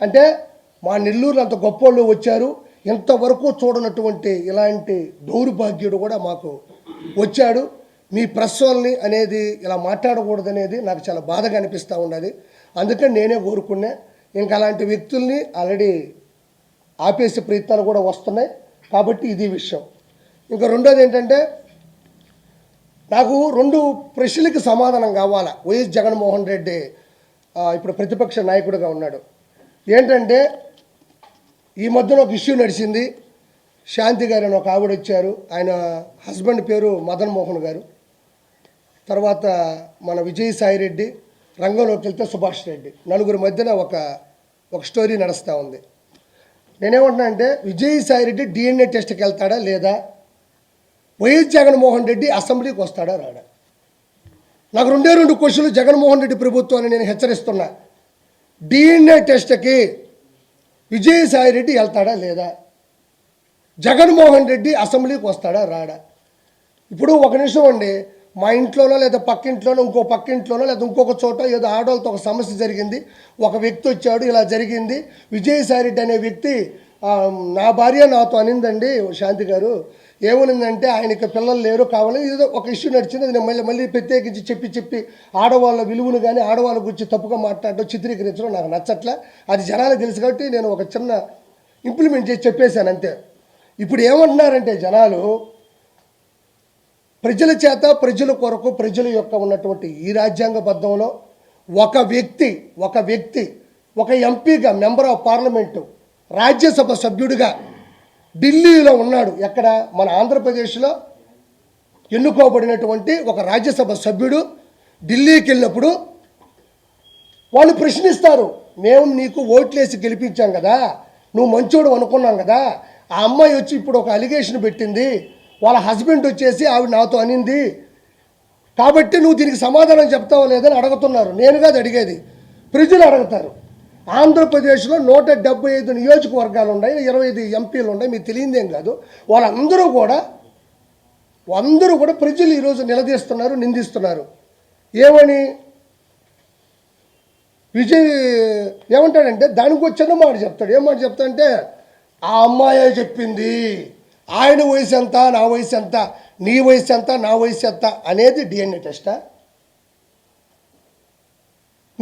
అంటే మా నెల్లూరు అంత గొప్పోళ్ళు వచ్చారు. ఇంతవరకు చూడనటువంటి ఇలాంటి దౌర్భాగ్యుడు కూడా మాకు వచ్చాడు. మీ ప్రెస్ అనేది ఇలా మాట్లాడకూడదనేది నాకు చాలా బాధగా అనిపిస్తూ ఉన్నది అందుకని నేనే కోరుకున్నా ఇంకా అలాంటి వ్యక్తుల్ని ఆల్రెడీ ఆపేసే ప్రయత్నాలు కూడా వస్తున్నాయి. కాబట్టి ఇది విషయం. ఇంకా రెండోది ఏంటంటే నాకు రెండు ప్రశ్నలకు సమాధానం కావాలా? వైఎస్ జగన్మోహన్ రెడ్డి ఇప్పుడు ప్రతిపక్ష నాయకుడిగా ఉన్నాడు. ఏంటంటే ఈ మధ్యన ఒక ఇష్యూ నడిచింది. శాంతి గారు అని ఒక ఆవిడ వచ్చారు. ఆయన హస్బెండ్ పేరు మదన్ మోహన్ గారు. తర్వాత మన విజయసాయి రెడ్డి రంగంలోకి వెళ్తే సుభాష్ రెడ్డి. నలుగురి మధ్యన ఒక ఒక స్టోరీ నడుస్తూ ఉంది. నేనేమంటున్నా అంటే విజయసాయి రెడ్డి డిఎన్ఏ టెస్ట్కి వెళ్తాడా లేదా? వైఎస్ జగన్మోహన్ రెడ్డి అసెంబ్లీకి వస్తాడా రాడా? నాకు రెండే రెండు క్వశ్చన్లు జగన్మోహన్ రెడ్డి ప్రభుత్వాన్ని నేను హెచ్చరిస్తున్నా. డిఎన్ఏ టెస్ట్కి విజయసాయి రెడ్డి వెళ్తాడా లేదా? జగన్మోహన్ రెడ్డి అసెంబ్లీకి వస్తాడా రాడా? ఇప్పుడు ఒక నిమిషం అండి. మా ఇంట్లోనో లేదా పక్కింట్లోనో ఇంకో పక్కింట్లోనో లేదా ఇంకొక చోట ఏదో ఆడవాళ్ళతో ఒక సమస్య జరిగింది. ఒక వ్యక్తి వచ్చాడు ఇలా జరిగింది. విజయసాయి రెడ్డి అనే వ్యక్తి నా భార్య నాతో అనిందండి శాంతి గారు. ఏమనిందంటే ఆయనకి పిల్లలు లేరు కావాలి. ఏదో ఒక ఇష్యూ నడిచింది అది మళ్ళీ మళ్ళీ ప్రత్యేకించి చెప్పి చెప్పి ఆడవాళ్ళ విలువను కానీ ఆడవాళ్ళ గురించి తప్పుగా మాట్లాడడం చిత్రీకరించడం నాకు నచ్చట్లే. అది జనాలకు తెలుసు కాబట్టి నేను ఒక చిన్న ఇంప్లిమెంట్ చేసి చెప్పేశాను అంతే. ఇప్పుడు ఏమంటున్నారంటే జనాలు ప్రజల చేత ప్రజల కొరకు ప్రజల యొక్క ఉన్నటువంటి ఈ రాజ్యాంగబద్ధంలో ఒక వ్యక్తి ఒక వ్యక్తి ఒక ఎంపీగా మెంబర్ ఆఫ్ పార్లమెంటు రాజ్యసభ సభ్యుడిగా ఢిల్లీలో ఉన్నాడు ఎక్కడ? మన ఆంధ్రప్రదేశ్లో. ఎన్నుకోబడినటువంటి ఒక రాజ్యసభ సభ్యుడు ఢిల్లీకి వెళ్ళినప్పుడు వాళ్ళు ప్రశ్నిస్తారు మేము నీకు ఓట్లేసి గెలిపించాం కదా నువ్వు మంచోడు అనుకున్నాం కదా ఆ అమ్మాయి వచ్చి ఇప్పుడు ఒక అలిగేషన్ పెట్టింది వాళ్ళ హస్బెండ్ వచ్చేసి ఆవిడ నాతో అనింది కాబట్టి నువ్వు దీనికి సమాధానం చెప్తావా లేదని అడుగుతున్నారు. నేను కాదు అడిగేది. ప్రజలు అడుగుతారు. ఆంధ్రప్రదేశ్లో నూట డెబ్బై ఐదు నియోజకవర్గాలు ఉన్నాయి ఇరవై ఐదు ఎంపీలు ఉన్నాయి మీకు తెలియదేం కాదు. వాళ్ళందరూ కూడా అందరూ కూడా ప్రజలు ఈరోజు నిలదీస్తున్నారు నిందిస్తున్నారు. ఏమని? విజయ్ ఏమంటాడంటే దానికి వచ్చిన మాట చెప్తాడు. ఏం మాట చెప్తాడంటే ఆ అమ్మాయే చెప్పింది. ఆయన వయసు ఎంత నా వయసు ఎంత నీ వయసు ఎంత నా వయసు ఎంత అనేది డిఎన్ఏ టెస్టా?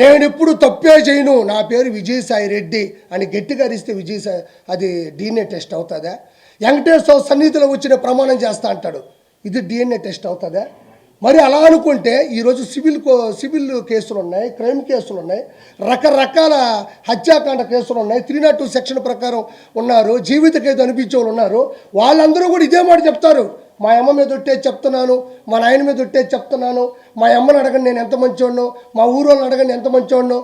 నేను ఎప్పుడు తప్పే చేయను. నా పేరు విజయసాయి రెడ్డి అని గట్టిగా అరిస్తే విజయసాయి అది డిఎన్ఏ టెస్ట్ అవుతుందా? వెంకటేశ్వర సన్నిధిలో వచ్చిన ప్రమాణం చేస్తా అంటాడు. ఇది డిఎన్ఏ టెస్ట్ అవుతుందా? మరి అలా అనుకుంటే ఈరోజు సివిల్ కో సివిల్ కేసులు ఉన్నాయి క్రైమ్ కేసులు ఉన్నాయి రకరకాల హత్యాకాండ కేసులు ఉన్నాయి త్రీ నాట్ టూ సెక్షన్ ప్రకారం ఉన్నారు జీవిత ఖైదు అనిపించే వాళ్ళు ఉన్నారు. వాళ్ళందరూ కూడా ఇదే మాట చెప్తారు. మా అమ్మ మీద ఒట్టేది చెప్తున్నాను మా నాయన మీద ఒట్టేది చెప్తున్నాను మా అమ్మని అడగండి నేను ఎంత మంచోడినో మా ఊరోళ్ళని అడగండి ఎంత మంచోడినో.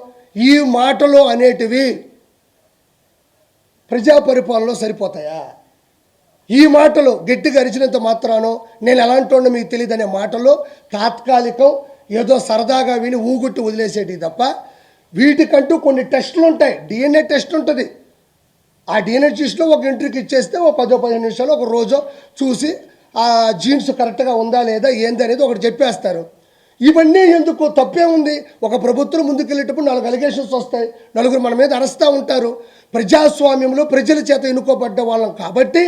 ఈ మాటలు అనేటివి ప్రజా పరిపాలనలో సరిపోతాయా? ఈ మాటలు గట్టిగా అరిచినంత మాత్రానో నేను ఎలాంటి మీకు తెలియదు అనే మాటలు తాత్కాలికం ఏదో సరదాగా విని ఊగుట్టు వదిలేసేటివి తప్ప వీటికంటూ కొన్ని టెస్టులు ఉంటాయి డిఎన్ఏ టెస్ట్ ఉంటుంది ఆ డిఎన్ఏ టెస్ట్లో ఒక ఇంటర్కి ఇచ్చేస్తే ఒక పదో పదిహేను నిమిషాలు ఒక రోజు చూసి ఆ జీన్స్ కరెక్ట్గా ఉందా లేదా ఏంది అనేది ఒకటి చెప్పేస్తారు. ఇవన్నీ ఎందుకు? తప్పే ఉంది. ఒక ప్రభుత్వం ముందుకెళ్ళేటప్పుడు నాలుగు అలిగేషన్స్ వస్తాయి. నలుగురు మన మీద అరస్తూ ఉంటారు. ప్రజాస్వామ్యంలో ప్రజల చేత ఎన్నుకోబడ్డ వాళ్ళం కాబట్టి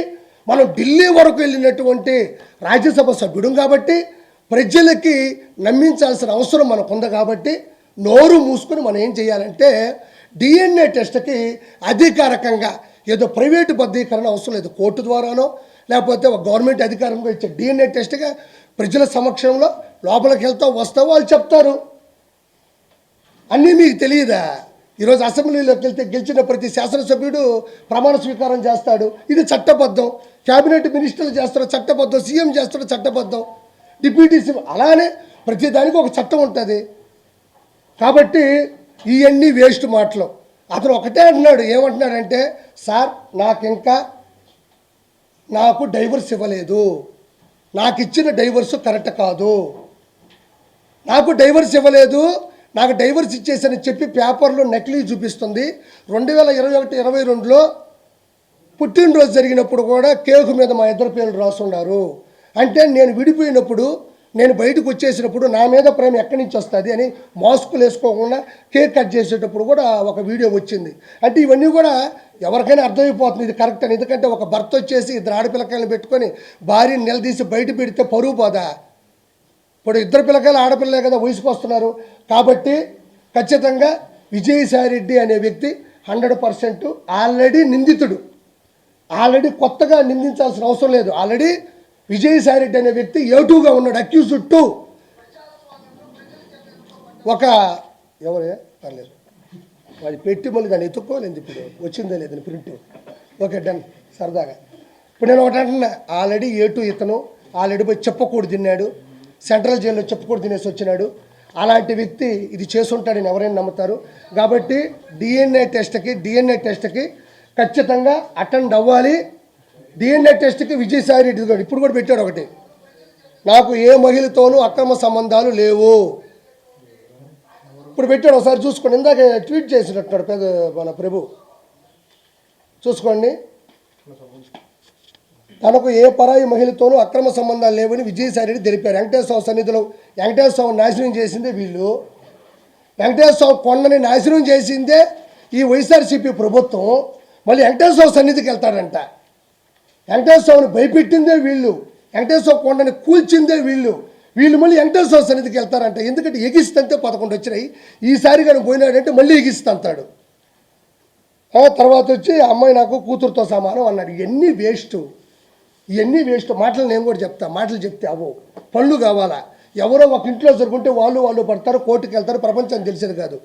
మనం ఢిల్లీ వరకు వెళ్ళినటువంటి రాజ్యసభ సభ్యుడు కాబట్టి ప్రజలకి నమ్మించాల్సిన అవసరం మనకు ఉంది కాబట్టి నోరు మూసుకొని మనం ఏం చేయాలంటే డిఎన్ఏ టెస్ట్కి అధికారికంగా ఏదో ప్రైవేటు బద్దీకరణ అవసరం లేదు. కోర్టు ద్వారానో లేకపోతే ఒక గవర్నమెంట్ అధికారంగా ఇచ్చే డిఎన్ఏ టెస్ట్గా ప్రజల సమక్షంలో లోపలికి వెళ్తావు వస్తావు వాళ్ళు చెప్తారు. అన్నీ మీకు తెలియదా? ఈరోజు అసెంబ్లీలోకి వెళ్తే గెలిచిన ప్రతి శాసనసభ్యుడు ప్రమాణ స్వీకారం చేస్తాడు. ఇది చట్టబద్ధం. క్యాబినెట్ మినిస్టర్లు చేస్తారు చట్టబద్ధం. సీఎం చేస్తాడు చట్టబద్ధం. డిప్యూటీ సీఎం అలానే ప్రతి దానికి ఒక చట్టం ఉంటుంది. కాబట్టి ఇవన్నీ వేస్ట్ మాటలు. అతను ఒకటే అంటున్నాడు. ఏమంటున్నాడంటే సార్ నాకు ఇంకా నాకు డైవర్స్ ఇవ్వలేదు. నాకు ఇచ్చిన డైవర్స్ కరెక్ట్ కాదు. నాకు డైవర్స్ ఇవ్వలేదు. నాకు డైవర్స్ ఇచ్చేసని చెప్పి పేపర్లో నకిలీ చూపిస్తుంది. రెండు వేల ఇరవై ఒకటి ఇరవై రెండులో పుట్టినరోజు జరిగినప్పుడు కూడా కేకు మీద మా ఇద్దరు పేర్లు రాసున్నారు అంటే నేను విడిపోయినప్పుడు నేను బయటకు వచ్చేసినప్పుడు నా మీద ప్రేమ ఎక్కడి నుంచి వస్తుంది అని మాస్కులు వేసుకోకుండా కేక్ కట్ చేసేటప్పుడు కూడా ఒక వీడియో వచ్చింది. అంటే ఇవన్నీ కూడా ఎవరికైనా అర్థమైపోతుంది ఇది కరెక్ట్ అని. ఎందుకంటే ఒక భర్త వచ్చేసి ఇద్దరు ఆడపిల్లకాయలు పెట్టుకొని భార్యని నిలదీసి బయట పెడితే పరువు పోదా? ఇప్పుడు ఇద్దరు పిల్లకాయలు ఆడపిల్లలే కదా వయసుకు వస్తున్నారు కాబట్టి ఖచ్చితంగా విజయసాయి రెడ్డి అనే వ్యక్తి హండ్రెడ్ పర్సెంట్ ఆల్రెడీ నిందితుడు. ఆల్రెడీ కొత్తగా నిందించాల్సిన అవసరం లేదు. ఆల్రెడీ విజయసాయిరెడ్డి అనే వ్యక్తి ఏటూగా ఉన్నాడు అక్యూజ్డ్ టూ ఒక ఎవరే? పర్లేదు. వాడి పెట్టి మళ్ళీ దాన్ని ఎత్తుక్కోలేదు ఇప్పుడు వచ్చిందే లేదని ప్రింట్ ఓకే డన్ సరదాగా. ఇప్పుడు నేను ఒకటి అంటున్నా. ఆల్రెడీ ఏ ఇతను ఆల్రెడీ పోయి చెప్పకూడదు తిన్నాడు. సెంట్రల్ జైల్లో చెప్పకూడదు తినేసి వచ్చినాడు. అలాంటి వ్యక్తి ఇది చేసుంటాడని ఎవరైనా నమ్ముతారు. కాబట్టి డిఎన్ఏ టెస్ట్కి డిఎన్ఏ టెస్ట్కి ఖచ్చితంగా అటెండ్ అవ్వాలి. డిఎన్ఏ టెస్ట్కి విజయసాయి రెడ్డి ఇప్పుడు కూడా పెట్టాడు ఒకటి. నాకు ఏ మహిళతోనూ అక్రమ సంబంధాలు లేవు. ఇప్పుడు పెట్టాడు ఒకసారి చూసుకోండి. ఇందాక ట్వీట్ చేసినట్టున్నాడు పెద్ద మన ప్రభు. చూసుకోండి. తనకు ఏ పరాయి మహిళతోనూ అక్రమ సంబంధాలు లేవని విజయసాయిరెడ్డి తెలిపారు. వెంకటేశ్వర సన్నిధిలో వెంకటేశ్వర స్వామి నాశనం చేసిందే వీళ్ళు. వెంకటేశ్వర స్వామి కొండని నాశనం చేసిందే ఈ వైఎస్ఆర్సీపీ ప్రభుత్వం. మళ్ళీ వెంకటేశ్వర సన్నిధికి వెళ్తాడంట. వెంకటేశ్వర స్వామిని భయపెట్టిందే వీళ్ళు. వెంకటేశ్వర కొండని కూల్చిందే వీళ్ళు. వీళ్ళు మళ్ళీ వెంకటేశ్వర సన్నిధికి వెళ్తారంట. ఎందుకంటే ఎగిస్తంతే పదకొండు వచ్చినాయి. ఈసారి కానీ పోయినాడంటే మళ్ళీ ఎగిస్తంటాడు ఆ తర్వాత వచ్చి ఆ అమ్మాయి నాకు కూతురుతో సమానం అన్నాడు. ఇవన్నీ వేస్ట్ ఇవన్నీ వేస్ట్ మాటలు నేను కూడా చెప్తా. మాటలు చెప్తే అవో పళ్ళు కావాలా? ఎవరో ఒక ఇంట్లో జరుగుంటే వాళ్ళు వాళ్ళు పడతారు కోర్టుకు వెళ్తారు ప్రపంచం తెలిసేది కాదు.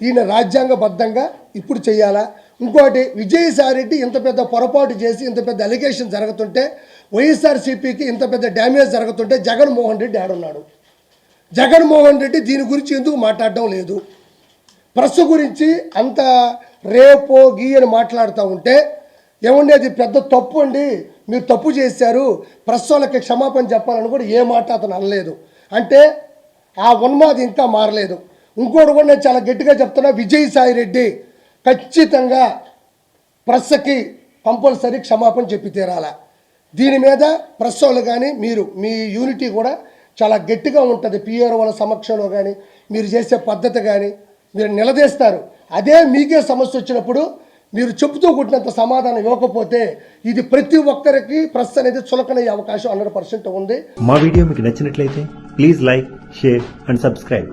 ఈయన రాజ్యాంగబద్ధంగా ఇప్పుడు చేయాలా? ఇంకోటి విజయసాయిరెడ్డి ఇంత పెద్ద పొరపాటు చేసి ఇంత పెద్ద అలిగేషన్ జరుగుతుంటే వైఎస్ఆర్సీపీకి ఇంత పెద్ద డ్యామేజ్ జరుగుతుంటే జగన్మోహన్ రెడ్డి ఆడున్నాడు. జగన్మోహన్ రెడ్డి దీని గురించి ఎందుకు మాట్లాడడం లేదు? ప్రెస్ గురించి అంత రేపో గీ అని మాట్లాడుతూ ఉంటే ఏమండి అది పెద్ద తప్పు అండి. మీరు తప్పు చేశారు. ప్రెస్ వాళ్ళకి క్షమాపణ చెప్పాలని కూడా ఏ మాట అతను అనలేదు. అంటే ఆ ఉన్మాది ఇంకా మారలేదు. ఇంకోటి కూడా నేను చాలా గట్టిగా చెప్తున్నా విజయసాయి రెడ్డి ఖచ్చితంగా ప్రెస్కి కంపల్సరీ క్షమాపణ చెప్పి తీరాల. దీని మీద ప్రెస్ వాళ్ళు కానీ మీరు మీ యూనిటీ కూడా చాలా గట్టిగా ఉంటుంది. పిఆర్ వాళ్ళ సమక్షంలో కానీ మీరు చేసే పద్ధతి కానీ మీరు నిలదీస్తారు. అదే మీకే సమస్య వచ్చినప్పుడు మీరు చెబుతూ కుట్టినంత సమాధానం ఇవ్వకపోతే ఇది ప్రతి ఒక్కరికి ప్రెస్ అనేది చులకనయ్యే అవకాశం హండ్రెడ్ పర్సెంట్ ఉంది. మా వీడియో మీకు నచ్చినట్లయితే please like share and subscribe.